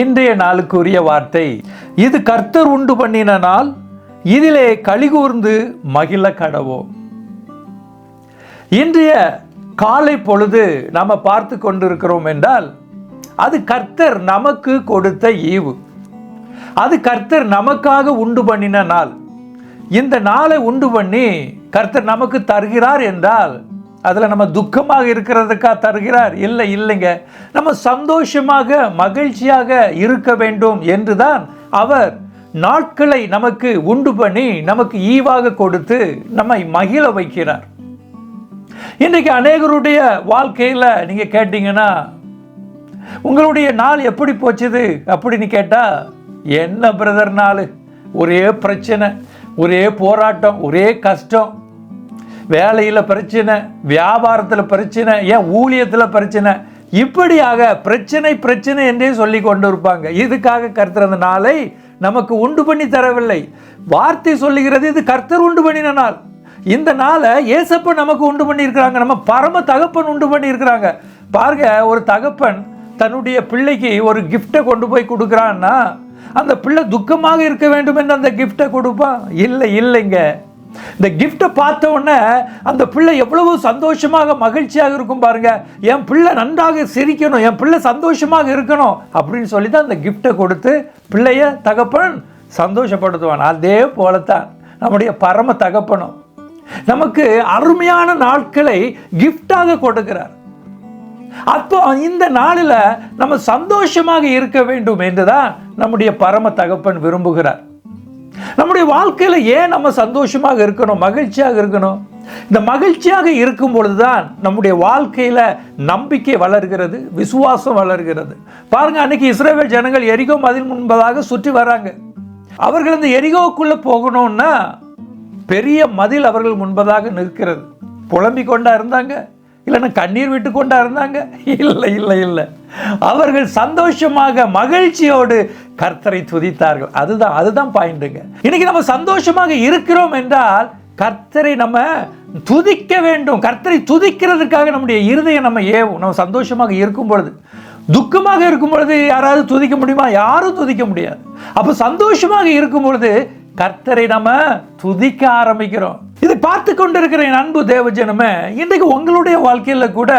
இன்றைய நாளுக்குரிய வார்த்தை. இது கர்த்தர் உண்டு பண்ணின நாள். இதிலே கலிகூர்ந்து மகிழ கடவோம். இன்றைய காலை பொழுது நாம் பார்த்து கொண்டிருக்கிறோம் என்றால் அது கர்த்தர் நமக்கு கொடுத்த ஈவு. அது கர்த்தர் நமக்காக உண்டு பண்ணின நாள். இந்த நாளை உண்டு பண்ணி கர்த்தர் நமக்கு தருகிறார் என்றால் அதில் நம்ம துக்கமாக இருக்கிறதுக்காக தருகிறார்? இல்லை இல்லைங்க. நம்ம சந்தோஷமாக மகிழ்ச்சியாக இருக்க வேண்டும் என்று தான் அவர் நாட்களை நமக்கு உண்டு பண்ணி நமக்கு ஈவாக கொடுத்து நம்மை மகிழ வைக்கிறார். இன்றைக்கு அநேகருடைய வாழ்க்கையில் நீங்கள் கேட்டிங்கன்னா உங்களுடைய நாள் எப்படி போச்சுது அப்படின்னு கேட்டால் என்ன பிரதர் நாள்? ஒரே பிரச்சனை ஒரே போராட்டம் ஒரே கஷ்டம். வேலையில் பிரச்சனை வியாபாரத்தில் பிரச்சனை ஏன் ஊழியத்தில் பிரச்சனை? இப்படியாக பிரச்சனை பிரச்சனை என்றே சொல்லி கொண்டு இருப்பாங்க. இதுக்காக கர்த்தர் அந்த நாளை நமக்கு உண்டு பண்ணி தரவில்லை. வார்த்தை சொல்லுகிறது இது கர்த்தர் உண்டு பண்ணின நாள். இந்த நாளை ஏசப்பன் நமக்கு உண்டு பண்ணியிருக்கிறாங்க. நம்ம பரம தகப்பன் உண்டு பண்ணியிருக்கிறாங்க. பாருங்க ஒரு தகப்பன் தன்னுடைய பிள்ளைக்கு ஒரு கிஃப்டை கொண்டு போய் கொடுக்குறான்னா அந்த பிள்ளை துக்கமாக இருக்க வேண்டும் என்று அந்த கிஃப்டை கொடுப்பான்? இல்லை இல்லைங்க. இந்த கிஃப்ட்டை பார்த்த உடனே அந்த பிள்ளை எவ்வளவு சந்தோஷமாக மகிழ்ச்சியாக இருக்கும் பாருங்க. என் பிள்ளை நன்றாக சிரிக்கணும் என் பிள்ளை சந்தோஷமாக இருக்கணும் அப்படின்னு சொல்லி தான் அந்த கிஃப்ட்டை கொடுத்து பிள்ளைய தகப்பன் சந்தோஷப்படுத்துவான். அதே போலத்தான் நம்முடைய பரம தகப்பனும் நமக்கு அருமையான நாட்களை கிஃப்டாக கொடுக்கிறார். அப்போ இந்த நாளில் நம்ம சந்தோஷமாக இருக்க வேண்டும் என்றுதான் நம்முடைய பரம தகப்பன் விரும்புகிறார். நம்முடைய வாழ்க்கையில் ஏன் நம்ம சந்தோஷமாக இருக்கணும் மகிழ்ச்சியாக இருக்கணும்? இந்த மகிழ்ச்சியாக இருக்கும் பொழுதுதான் நம்முடைய வாழ்க்கையில் நம்பிக்கை வளர்கிறது விசுவாசம் வளர்கிறது. பாருங்க அன்னைக்கு இஸ்ரேவேல் ஜனங்கள் எரிகோ மதில் முன்பதாக சுற்றி வராங்க. அவர்கள் இந்த எரிகோவுக்குள்ளே போகணும்னா பெரிய மதில் அவர்கள் முன்பதாக நிற்கிறது. புலம்பிக் கொண்டா இருந்தாங்க இல்லைன்னா கண்ணீர் விட்டு கொண்டா இருந்தாங்க. இல்லை இல்லை இல்லை. அவர்கள் சந்தோஷமாக மகிழ்ச்சியோடு கர்த்தரை துதித்தார்கள். அதுதான் அதுதான் பாயிண்ட்டுங்க இன்னைக்கு நம்ம சந்தோஷமாக இருக்கிறோம் என்றால் கர்த்தரை நம்ம துதிக்க வேண்டும். கர்த்தரை துதிக்கிறதுக்காக நம்முடைய இருதயம் நம்ம ஏவும். நம்ம சந்தோஷமாக இருக்கும் பொழுது துக்கமாக இருக்கும் பொழுது யாராவது துதிக்க முடியுமா? யாரும் துதிக்க முடியாது. அப்போ சந்தோஷமாக இருக்கும் பொழுது கர்த்தரை நம்ம துதிக்க ஆரம்பிக்கிறோம். இதை பார்த்து கொண்டிருக்கிற என் அன்பு தேவஜனமே இன்றைக்கு உங்களுடைய வாழ்க்கையில் கூட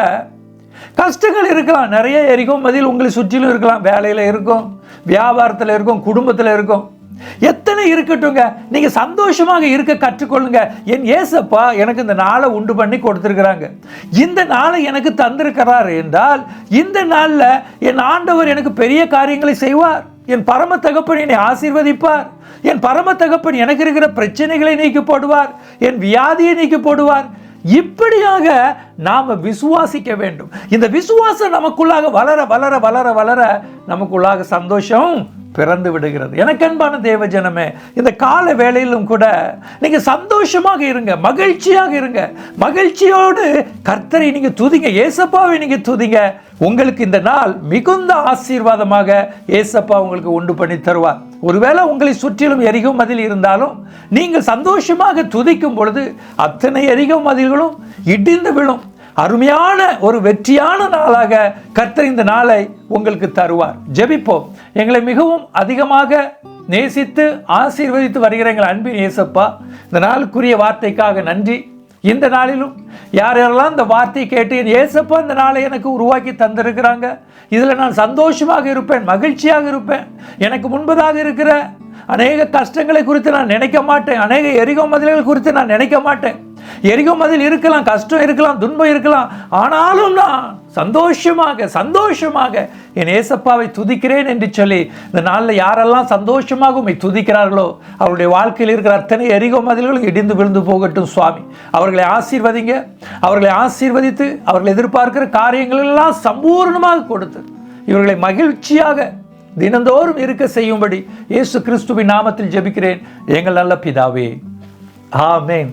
கஷ்டங்கள் இருக்கலாம். நிறைய இருக்கும் பதில் உங்களை சுற்றிலும் இருக்கலாம். வேலையில் இருக்கும். வியாபாரத்தில் இருக்கும். குடும்பத்தில் இருக்கும். எத்தனை இருக்கட்டுங்க நீங்க சந்தோஷமாக இருக்க கற்றுக்கொள்ளுங்க. என் ஏசப்பா எனக்கு இந்த நாளை உண்டு பண்ணி கொடுத்துருக்குறாங்க. இந்த நாளை எனக்கு தந்திருக்கிறார் என்றால் இந்த நாளில் என் ஆண்டவர் எனக்கு பெரிய காரியங்களை செய்வார். என் பரம தகப்பன் என்னை ஆசீர்வதிப்பார். என் பரம தகப்பன் எனக்கு இருக்கிற பிரச்சனைகளை நீக்கி போடுவார். என் வியாதியை நீக்கி போடுவார். இப்படியாக நாம் விசுவாசிக்க வேண்டும். இந்த விசுவாசம் நமக்குள்ளாக வளர வளர வளர வளர நமக்குள்ளாக சந்தோஷம் பிறந்து விடுகிறது. எனக்கு அன்பான தேவ ஜனமே இந்த கால வேளையிலும் கூட நீங்கள் சந்தோஷமாக இருங்க மகிழ்ச்சியாக இருங்க. மகிழ்ச்சியோடு கர்த்தரை நீங்கள் துதிங்க ஏசப்பாவை நீங்கள் துதிங்க. உங்களுக்கு இந்த நாள் மிகுந்த ஆசீர்வாதமாக ஏசப்பா உங்களுக்கு உண்டு பண்ணி தருவார். ஒருவேளை உங்களை சுற்றிலும் எரிகும் மதில் இருந்தாலும் நீங்கள் சந்தோஷமாக துதிக்கும் பொழுது அத்தனை எரிகும் மதில்களும் இடிந்து விழும். அருமையான ஒரு வெற்றியான நாளாக கர்த்தர் இந்த நாளை உங்களுக்கு தருவார். ஜெபிப்போம். எங்களை மிகவும் அதிகமாக நேசித்து ஆசீர்வதித்து வருகிற எங்கள் அன்பின் ஏசப்பா இந்த நாளுக்குரிய வார்த்தைக்காக நன்றி. இந்த நாளிலும் யார் யாரெல்லாம் இந்த வார்த்தையை கேட்டு என் ஏசப்பா இந்த நாளை எனக்கு உருவாக்கி தந்திருக்கிறாங்க? இதில் நான் சந்தோஷமாக இருப்பேன் மகிழ்ச்சியாக இருப்பேன். எனக்கு முன்பதாக இருக்கிற அநேக கஷ்டங்களை குறித்து நான் நினைக்க மாட்டேன் அநேக எரிகோ மதில்கள் குறித்து நான் நினைக்க மாட்டேன். எரிகோ மதில் இருக்கலாம் கஷ்டம் இருக்கலாம் துன்பம் இருக்கலாம். ஆனாலும் நான் சந்தோஷமாக சந்தோஷமாக என் ஏசப்பாவை துதிக்கிறேன் என்று சொல்லி இந்த நாளில் யாரெல்லாம் சந்தோஷமாக உண்மை துதிக்கிறார்களோ அவருடைய வாழ்க்கையில் இருக்கிற அத்தனை எரிகோ மதில்களும் இடிந்து விழுந்து போகட்டும் சுவாமி. அவர்களை ஆசீர்வதிங்க. அவர்களை ஆசீர்வதித்து அவர்கள் எதிர்பார்க்கிற காரியங்களெல்லாம் சம்பூர்ணமாக கொடுத்து இவர்களை மகிழ்ச்சியாக தினந்தோறும் இருக்க செய்யும்படி இயேசு கிறிஸ்துவின் நாமத்தில் ஜெபிக்கிறேன். எங்கள் நல்ல பிதாவே. ஆமேன்.